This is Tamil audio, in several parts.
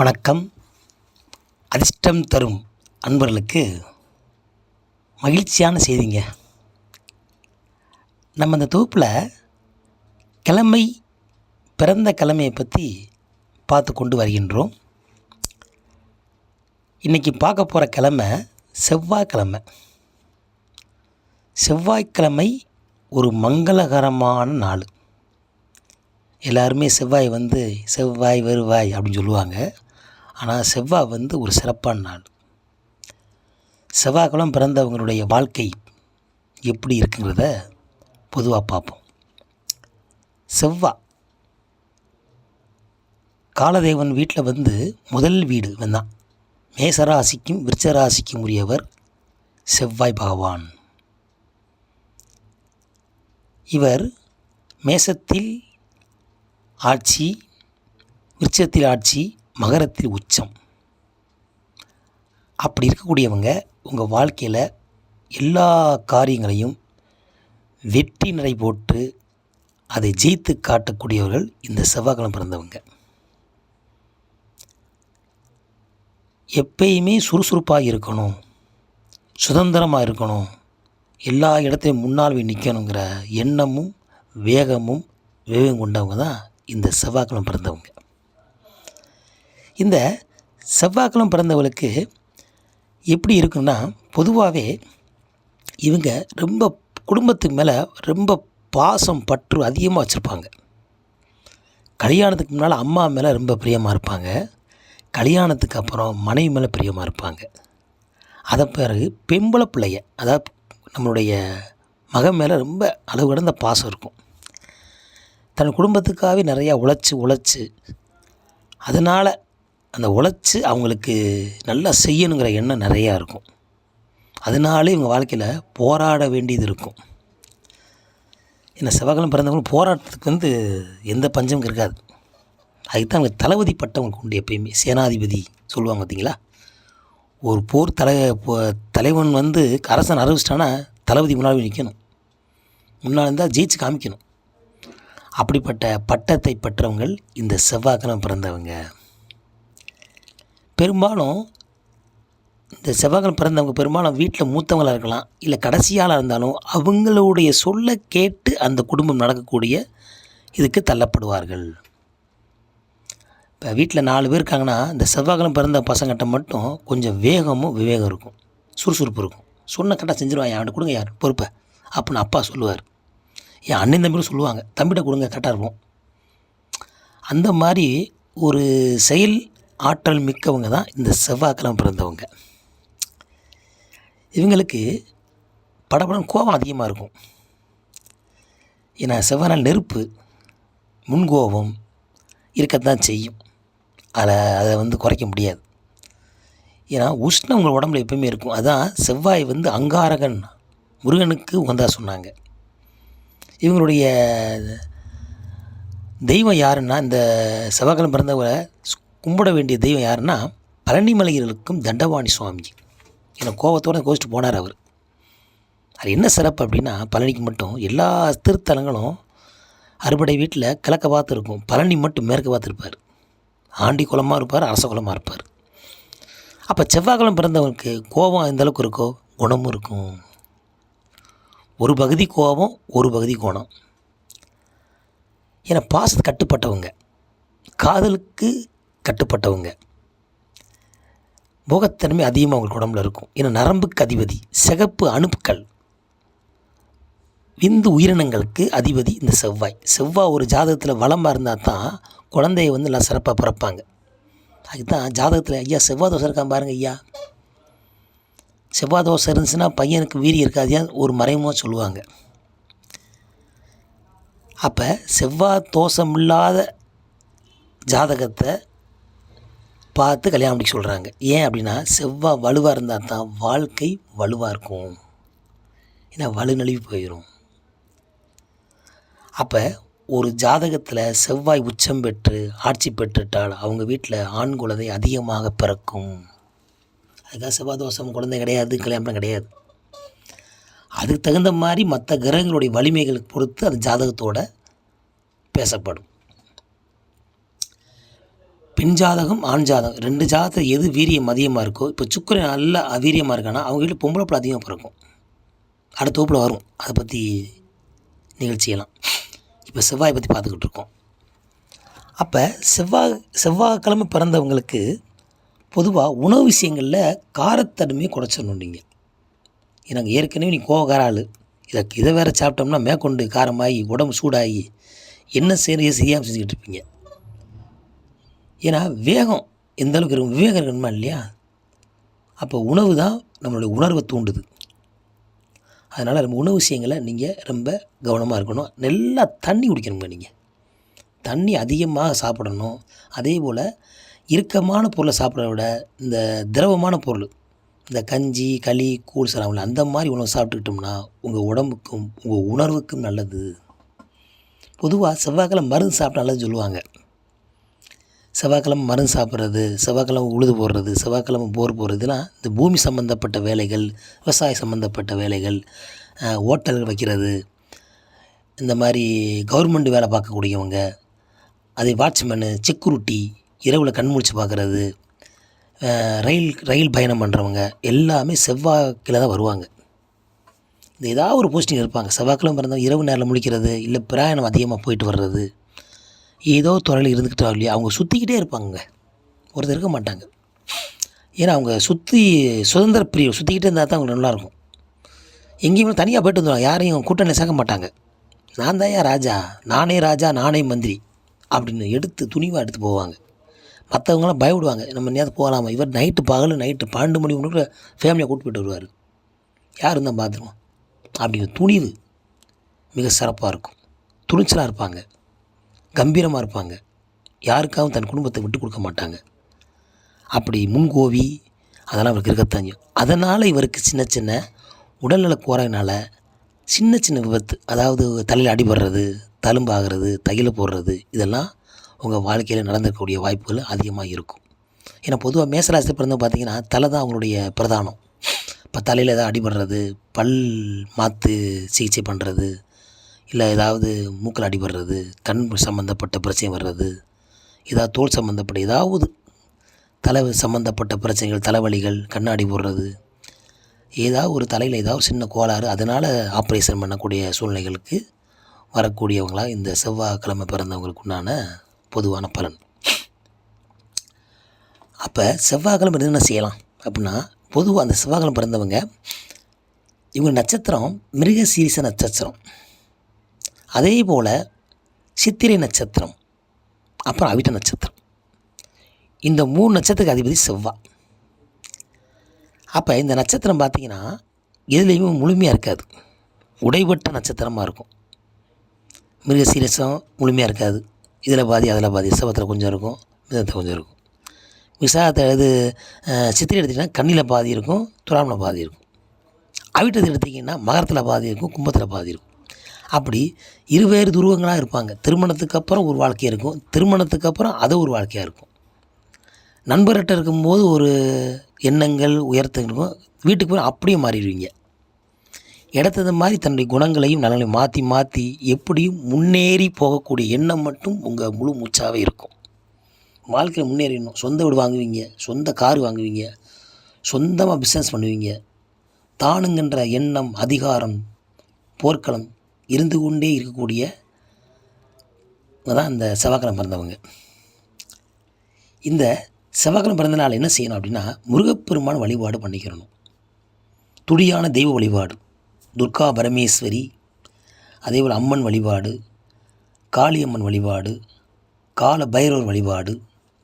வணக்கம். அதிர்ஷ்டம் தரும் அன்பர்களுக்கு மகிழ்ச்சியான செய்திங்க. நம்ம இந்த தொகுப்பில் கிழமை பிறந்த கிழமையை பற்றி பார்த்து கொண்டு வருகின்றோம். இன்றைக்கி பார்க்க போகிற கிழமை செவ்வாய்க்கிழமை. செவ்வாய்க்கிழமை ஒரு மங்களகரமான நாள். எல்லாருமே செவ்வாய் வந்து செவ்வாய் வருவாய் அப்படின்னு சொல்லுவாங்க. ஆனால் செவ்வாய் வந்து ஒரு சிறப்பான நாள். செவ்வாய்க்குளம் பிறந்தவங்களுடைய வாழ்க்கை எப்படி இருக்குங்கிறத பொதுவாக பார்ப்போம். செவ்வாய் காலதேவன் வீட்டில் வந்து முதல் வீடு வந்தான் மேசராசிக்கும் விருச்சராசிக்கும் உரியவர் செவ்வாய் பகவான். இவர் மேசத்தில் ஆட்சி விருச்சத்தில் ஆட்சி மகரத்தில் உச்சம். அப்படி இருக்கக்கூடியவங்க உங்கள் வாழ்க்கையில் எல்லா காரியங்களையும் வெற்றி நடை போட்டு அதை ஜெயித்து காட்டக்கூடியவர்கள் இந்த செவ்வாய்க்கிழமை பிறந்தவங்க. எப்பயுமே சுறுசுறுப்பாக இருக்கணும் சுதந்திரமாக இருக்கணும் எல்லா இடத்தையும் முன்னால் போய் நிற்கணுங்கிற எண்ணமும் வேகமும் விவேகம் கொண்டவங்க தான் இந்த செவ்வாய்க்கிழமை பிறந்தவங்க. இந்த செவ்வாய்க்கிழமை பிறந்தவளுக்கு எப்படி இருக்குன்னா பொதுவாகவே இவங்க ரொம்ப குடும்பத்துக்கு மேலே ரொம்ப பாசம் பற்று அதிகமாக வச்சுருப்பாங்க. கல்யாணத்துக்கு முன்னால் அம்மா மேலே ரொம்ப பிரியமாக இருப்பாங்க. கல்யாணத்துக்கு அப்புறம் மனைவி மேலே பிரியமாக இருப்பாங்க. அதை பிறகு பெம்பளை பிள்ளைய அதாவது நம்மளுடைய மகன் மேலே ரொம்ப அளவு கடந்த பாசம் இருக்கும். தன் குடும்பத்துக்காகவே நிறையா உழைச்சி உழைச்சி அதனால் அந்த உழைச்சி அவங்களுக்கு நல்லா செய்யணுங்கிற எண்ணம் நிறையா இருக்கும். அதனாலே இவங்க வாழ்க்கையில் போராட வேண்டியது இருக்கும். ஏன்னா செவ்வாய்க்கிழமை பிறந்தவங்க போராட்டத்துக்கு வந்து எந்த பஞ்சமும் இருக்காது. அதுக்கு தான் அவங்க தளபதி பட்டவங்களுக்கு உண்டு எப்பயுமே. சேனாதிபதி சொல்லுவாங்க பார்த்தீங்களா? ஒரு போர் தலை தலைவன் வந்து அரசன் அறிவிச்சிட்டானா தளபதி முன்னாடி நிற்கணும் முன்னால் இருந்தால் ஜெயிச்சு காமிக்கணும். அப்படிப்பட்ட பட்டத்தை பெற்றவங்கள் இந்த செவ்வாய்க்கிழமை பிறந்தவங்க. பெரும்பாலும் இந்த செவ்வாய்க்கிழமை பிறந்தவங்க பெரும்பாலும் வீட்டில் மூத்தவங்களாக இருக்கலாம் இல்லை கடைசியாளாக இருந்தாலும் அவங்களுடைய சொல்ல கேட்டு அந்த குடும்பம் நடக்கக்கூடிய இதுக்கு தள்ளப்படுவார்கள். இப்போ வீட்டில் நாலு பேர் இருக்காங்கன்னா இந்த செவ்வாய்க்கிழமை பிறந்த பசங்கிட்ட மட்டும் கொஞ்சம் வேகமும் விவேகம் இருக்கும் சுறுசுறுப்பு இருக்கும். சொன்ன கரெக்டாக செஞ்சுருவான் என்கிட்ட கொடுங்க யார் பொறுப்பை அப்படின்னு அப்பா சொல்லுவார். என் அண்ணன் தம்பியும் சொல்லுவாங்க தம்பிகிட்ட கொடுங்க கரெக்டாக இருப்போம். அந்த மாதிரி ஒரு செயல் ஆற்றல் மிக்கவங்க தான் இந்த செவ்வாய்க்கிழமை பிறந்தவங்க. இவங்களுக்கு படபடம் கோபம் அதிகமாக இருக்கும். ஏன்னா செவ்வாய் நாள் நெருப்பு முன்கோபம் இருக்கத்தான் செய்யும். அதை அதை வந்து குறைக்க முடியாது. ஏன்னா உஷ்ணம் உங்கள் உடம்புல எப்பவுமே இருக்கும். அதான் செவ்வாய் வந்து அங்காரகன் முருகனுக்கு உகந்தா சொன்னாங்க. இவங்களுடைய தெய்வம் யாருன்னா இந்த செவ்வாய்க்கிழமை பிறந்தவரை கும்பிட வேண்டிய தெய்வம் யாருன்னா பழனிமலைகளுக்கும் தண்டவாணி சுவாமி ஏன்னா கோபத்தோடு கோஷ்ட்டு போனார் அவர். அது என்ன சிறப்பு அப்படின்னா பழனிக்கு மட்டும் எல்லா திருத்தலங்களும் அறுபடை வீட்டில் கிழக்க பார்த்து இருக்கும். பழனி மட்டும் மேற்க பார்த்துருப்பார் ஆண்டி குலமாக இருப்பார் அரச குலமாக இருப்பார். அப்போ செவ்வாய்க்கிழமை பிறந்தவனுக்கு கோபம் எந்தளவுக்கு இருக்கோ குணமும் இருக்கும். ஒரு பகுதி கோபம் ஒரு பகுதி குணம். ஏன்னா பாசத்து கட்டுப்பட்டவங்க. காதலுக்கு கட்டுப்பட்டவங்க. போகத்தன்மை அதிகமாக அவங்களுக்கு உடம்புல இருக்கும். ஏன்னா நரம்புக்கு அதிபதி சிகப்பு அணுக்கள். விந்து உயிரினங்களுக்கு அதிபதி இந்த செவ்வாய். செவ்வாய் ஒரு ஜாதகத்தில் வளமாக இருந்தால் தான் குழந்தைய வந்து நல்லா சிறப்பாக பிறப்பாங்க. அதுதான் தான் ஜாதகத்தில் ஐயா செவ்வாய் தோசை இருக்கான் பாருங்க ஐயா. செவ்வாய் தோசை இருந்துச்சுன்னா பையனுக்கு வீரி இருக்காது ஏன் ஒரு மறைமுகமாக சொல்லுவாங்க. அப்போ செவ்வாய் தோஷம் இல்லாத ஜாதகத்தை பார்த்து கல்யாணம் பண்ணிக்க சொல்கிறாங்க ஏன் அப்படின்னா செவ்வாய் வலுவாக இருந்தால் தான் வாழ்க்கை வலுவாக இருக்கும். ஏன்னா வலு நழுவி போயிடும் அப்போ ஒரு ஜாதகத்தில் செவ்வாய் உச்சம் பெற்று ஆட்சி பெற்றுட்டால் அவங்க வீட்டில் ஆண் குழந்தை அதிகமாக பிறக்கும். அதுக்காக செவ்வாய் தோஷம் குழந்தை கிடையாது கல்யாணம் கிடையாது. அதுக்கு தகுந்த மாதிரி மற்ற கிரகங்களுடைய வலிமைகளுக்கு பொறுத்து அந்த ஜாதகத்தோட பேசப்படும். பெண் ஜாதகம் ஆண் ஜாதகம் ரெண்டு ஜாதகத்தில் எது வீரியம் அதிகமாக இருக்கோ இப்போ சுக்கரன் நல்ல அவீரியமாக இருக்கான்னா அவங்க வீட்டில் பொம்பளை பிள்ளை அதிகமாக பிறக்கும். அடுத்த வகுப்பில் வரும். அதை பற்றி நிகழ்ச்சியெல்லாம் இப்போ செவ்வாயை பற்றி பார்த்துக்கிட்டு இருக்கோம். அப்போ செவ்வாய் செவ்வாய்க்கிழமை பிறந்தவங்களுக்கு பொதுவாக உணவு விஷயங்களில் காரத்தன்மையை குறைச்சிடணும் நீங்கள் எனக்கு ஏற்கனவே நீ கோவக்கார ஆள் இதை இதை வேறு சாப்பிட்டோம்னா மேற்கொண்டு காரமாகி உடம்பு சூடாகி என்ன செய்ய செய்யாமல் செஞ்சுக்கிட்டு இருப்பீங்க? ஏன்னா வேகம் எந்த அளவுக்கு இருக்கும்? விவேகம் இருக்கணுமா இல்லையா? அப்போ உணவு தான் நம்மளுடைய உணர்வை தூண்டுது. அதனால் நம்ம உணவு விஷயங்களை நீங்கள் ரொம்ப கவனமாக இருக்கணும். நல்லா தண்ணி குடிக்கணுங்க நீங்கள் தண்ணி அதிகமாக சாப்பிடணும். அதே போல் இறுக்கமான பொருளை சாப்பிட்றத விட இந்த திரவமான பொருள் இந்த கஞ்சி களி கூழ் சலாமில் அந்த மாதிரி உணவு சாப்பிட்டுக்கிட்டோம்னா உங்கள் உடம்புக்கும் உங்கள் உணர்வுக்கும் நல்லது. பொதுவாக செவ்வாய்க்கிழமை மருந்து சாப்பிட்டா நல்லதுன்னு சொல்லுவாங்க. செவ்வாய்க்கிழமை மருந்து சாப்பிட்றது செவ்வாய்க்கிழமை உழுது போடுறது செவ்வாய்க்கிழமை போர் போடுறதுலாம் இந்த பூமி சம்மந்தப்பட்ட வேலைகள் விவசாயம் சம்மந்தப்பட்ட வேலைகள் ஓட்டல்கள் வைக்கிறது. இந்த மாதிரி கவர்மெண்ட் வேலை பார்க்கக்கூடியவங்க அதே வாட்ச்மேனு செக்குருட்டி இரவில் கண் முழிச்சு பார்க்குறது ரயில் ரயில் பயணம் பண்ணுறவங்க எல்லாமே செவ்வாய்க்கிழமை தான் வருவாங்க. இந்த ஏதாவது ஒரு போஸ்டிங் இருப்பாங்க. செவ்வாய்க்கிழமை பிறந்தவங்க இரவு நேரில் முழிக்கிறது இல்லை பிரயாணம் அதிகமாக போயிட்டு வர்றது. ஏதோ துறையில் இருந்துக்கிட்டா இல்லையா அவங்க சுற்றிக்கிட்டே இருப்பாங்க ஒருத்தர் இருக்க மாட்டாங்க. ஏன்னா அவங்க சுற்றி சுதந்திர பிரியம் சுற்றிக்கிட்டே இருந்தால் தான் அவங்களுக்கு நல்லாயிருக்கும். எங்கேயுமே தனியாக போய்ட்டு வந்துடுவாங்க யாரையும் கூட்டணி சேர்க்க மாட்டாங்க. நான் தான் ஏன் ராஜா? நானே ராஜா நானே மந்திரி அப்படின்னு எடுத்து துணிவாக எடுத்து போவாங்க. மற்றவங்களாம் பயப்படுவாங்க. நம்ம நேரத்து போகலாமா? இவர் நைட்டு பகல் நைட்டு பன்னெண்டு மணி ஒன்று ஃபேமிலியை கூட்டு போயிட்டு வருவார். யார் இருந்தால் பார்த்துருவோம் அப்படின்னு துணிவு மிக சிறப்பாக இருக்கும். துணிச்சலாக இருப்பாங்க. கம்பீரமாக இருப்பாங்க. யாருக்காகவும் தன் குடும்பத்தை விட்டு கொடுக்க மாட்டாங்க. அப்படி முன்கோவி அதெல்லாம் அவருக்கு இருக்கத்தான் அதனால் இவருக்கு சின்ன சின்ன உடல்நல குறையினால சின்ன சின்ன விபத்து அதாவது தலையில் அடிபடுறது தழும்பாகிறது தையல் போடுறது இதெல்லாம் உங்கள் வாழ்க்கையில் நடந்திருக்கக்கூடிய வாய்ப்புகள் அதிகமாக இருக்கும். ஏன்னா பொதுவாக மேசராசி பிறந்தவங்க பார்த்தீங்கன்னா தலை தான் அவங்களுடைய பிரதானம். இப்போ தலையில் ஏதாவது அடிபடுறது பல் மாற்று சிகிச்சை பண்ணுறது இல்லை ஏதாவது மூக்கில் அடிபடுறது கண் சம்மந்தப்பட்ட பிரச்சனை வர்றது ஏதாவது தோல் சம்மந்தப்பட்ட ஏதாவது தலை சம்மந்தப்பட்ட பிரச்சனைகள் தலைவலிகள் கண்ணாடி போடுறது ஏதாவது ஒரு தலையில் ஏதாவது சின்ன கோளாறு அதனால் ஆப்ரேஷன் பண்ணக்கூடிய சூழ்நிலைகளுக்கு வரக்கூடியவங்களாக இந்த செவ்வாய்க்கிழமை பிறந்தவங்களுக்கு உண்டான பொதுவான பலன். அப்போ செவ்வாய்க்கிழமை என்ன செய்யலாம்? அப்படின்னா பொதுவாக அந்த செவ்வாய்க்கிழமை பிறந்தவங்க இவங்க நட்சத்திரம் மிருக சீரிச நட்சத்திரம். அதே போல் சித்திரை நட்சத்திரம் அப்புறம் அவிட்ட நட்சத்திரம். இந்த மூணு நட்சத்திரத்துக்கு அதிபதி செவ்வாய் அப்போ இந்த நட்சத்திரம் பார்த்தீங்கன்னா எதுலேயுமே முழுமையாக இருக்காது. உடைபட்ட நட்சத்திரமாக இருக்கும். மிருகசீரசம் முழுமையாக இருக்காது. இதில் பாதி அதில் பாதி. சிவத்தில் கொஞ்சம் இருக்கும் மிதத்தில் கொஞ்சம் இருக்கும். விசாகத்தை இது சித்திரை எடுத்திங்கன்னா கண்ணியில் பாதி இருக்கும் துறாமில் பாதி இருக்கும். அவிட்டது எடுத்திங்கன்னா மகரத்தில் பாதி இருக்கும் கும்பத்தில் பாதி இருக்கும். அப்படி இருவேறு துருவங்களாக இருப்பாங்க. திருமணத்துக்கு அப்புறம் ஒரு வாழ்க்கையாக இருக்கும். திருமணத்துக்கு அப்புறம் அது ஒரு வாழ்க்கையாக இருக்கும். நண்பர்கிட்ட இருக்கும்போது ஒரு எண்ணங்கள் உயர்த்து இருக்கும். வீட்டுக்கு போய் அப்படியே மாறிடுவீங்க. இடத்தது மாதிரி தன்னுடைய குணங்களையும் நலனையும் மாற்றி மாற்றி எப்படியும் முன்னேறி போகக்கூடிய எண்ணம் மட்டும் உங்கள் முழு மூச்சாகவே இருக்கும். வாழ்க்கையில் முன்னேறிடணும். சொந்த வீடு வாங்குவீங்க சொந்த கார் வாங்குவீங்க சொந்தமாக பிஸ்னஸ் பண்ணுவீங்க. தானுங்கன்ற எண்ணம் அதிகாரம் போர்க்களம் இருந்து கொண்டே இருக்கக்கூடிய தான் இந்த செவ்வாய்க்கிழமை பிறந்தவங்க. இந்த செவ்வாய்க்கிழமை பிறந்த நாள் என்ன செய்யணும் அப்படின்னா முருகப்பெருமான் வழிபாடு பண்ணிக்கிறணும். துடியான தெய்வ வழிபாடு துர்கா பரமேஸ்வரி அதேபோல் அம்மன் வழிபாடு காளியம்மன் வழிபாடு கால பைரவர் வழிபாடு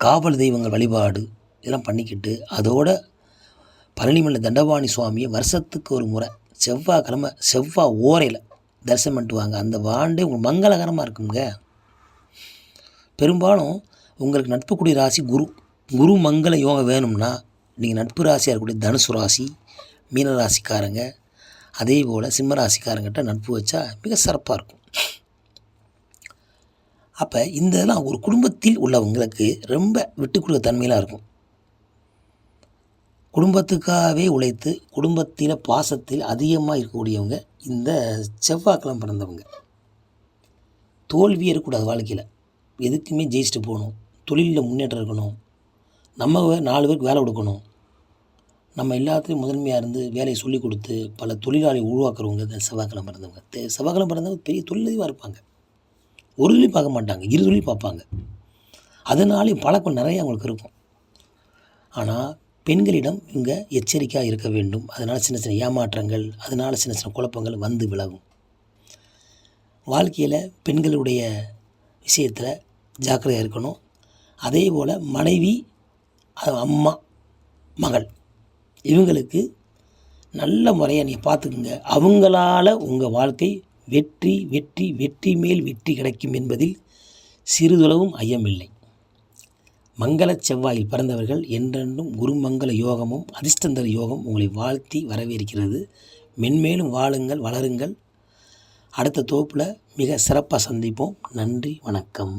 காவல் தெய்வங்கள் வழிபாடு இதெல்லாம் பண்ணிக்கிட்டு அதோட பழனிமலை தண்டபாணி சுவாமியை வருஷத்துக்கு ஒரு முறை செவ்வாய்க்கிழமை செவ்வாய் ஓரையில் தரிசனம் பண்ணிட்டு வாங்க அந்த வாண்டே உங்களுக்கு மங்களகரமாக இருக்குங்க பெரும்பாலும் உங்களுக்கு நட்புக்குடி ராசி குரு. குரு மங்கள யோகம் வேணும்னா நீங்கள் நட்பு ராசியாக இருக்கக்கூடிய தனுசு ராசி மீன ராசிக்காரங்க அதே போல் சிம்ம ராசிக்காரங்கிட்ட நட்பு வச்சா மிக சிறப்பாக இருக்கும். அப்போ இந்த இதெல்லாம் ஒரு குடும்பத்தில் உள்ளவங்களுக்கு ரொம்ப விட்டு கொடுக்க தன்மையிலாம் இருக்கும். குடும்பத்துக்காகவே உழைத்து குடும்பத்தில் பாசத்தில் அதிகமாக இருக்கக்கூடியவங்க இந்த செவ்வாய்க்கெலாம் பிறந்தவங்க. தோல்வி இருக்கக்கூடாது வாழ்க்கையில். எதுக்குமே ஜெயிச்சுட்டு போகணும். தொழிலில் முன்னேற்றம் இருக்கணும். நம்ம நாலு பேருக்கு வேலை கொடுக்கணும். நம்ம எல்லாத்துலேயும் முதன்மையாக இருந்து வேலையை சொல்லிக் கொடுத்து பல தொழிலாளி உருவாக்குறவங்க இந்த செவ்வாய்க்கிழமை பிறந்தவங்க. தே- செவ்வாய்க்கிழமை பிறந்தவங்க பெரிய தொழிலதிவாக இருப்பாங்க. ஒரு தொழில் பார்க்க மாட்டாங்க. இரு தொழில் பார்ப்பாங்க. அதனாலேயும் பழக்கம் நிறைய அவங்களுக்கு இருக்கும். ஆனால் பெண்களிடம் இங்கே எச்சரிக்கையாக இருக்க வேண்டும். அதனால் சின்ன சின்ன ஏமாற்றங்கள் அதனால் சின்ன சின்ன குழப்பங்கள் வந்து விலகும். வாழ்க்கையில் பெண்களுடைய விஷயத்தில் ஜாக்கிரதையாக இருக்கணும். அதே போல் மனைவி அம்மா மகள் இவங்களுக்கு நல்ல முறையை நீங்கள் பார்த்துக்குங்க அவங்களால உங்கள் வாழ்க்கை வெற்றி வெற்றி வெற்றி மேல் வெற்றி கிடைக்கும் என்பதில் சிறிதளவும் ஐயமில்லை. மங்கள செவ்வாயில் பிறந்தவர்கள் என்றென்றும் குருமங்கள யோகமும் அதிர்ஷ்டந்தர யோகம் உங்களை வாழ்த்தி வரவேற்கிறது. மென்மேலும் வாழுங்கள் வளருங்கள். அடுத்த தொகுப்பில் மிக சிறப்பாக சந்திப்போம். நன்றி வணக்கம்.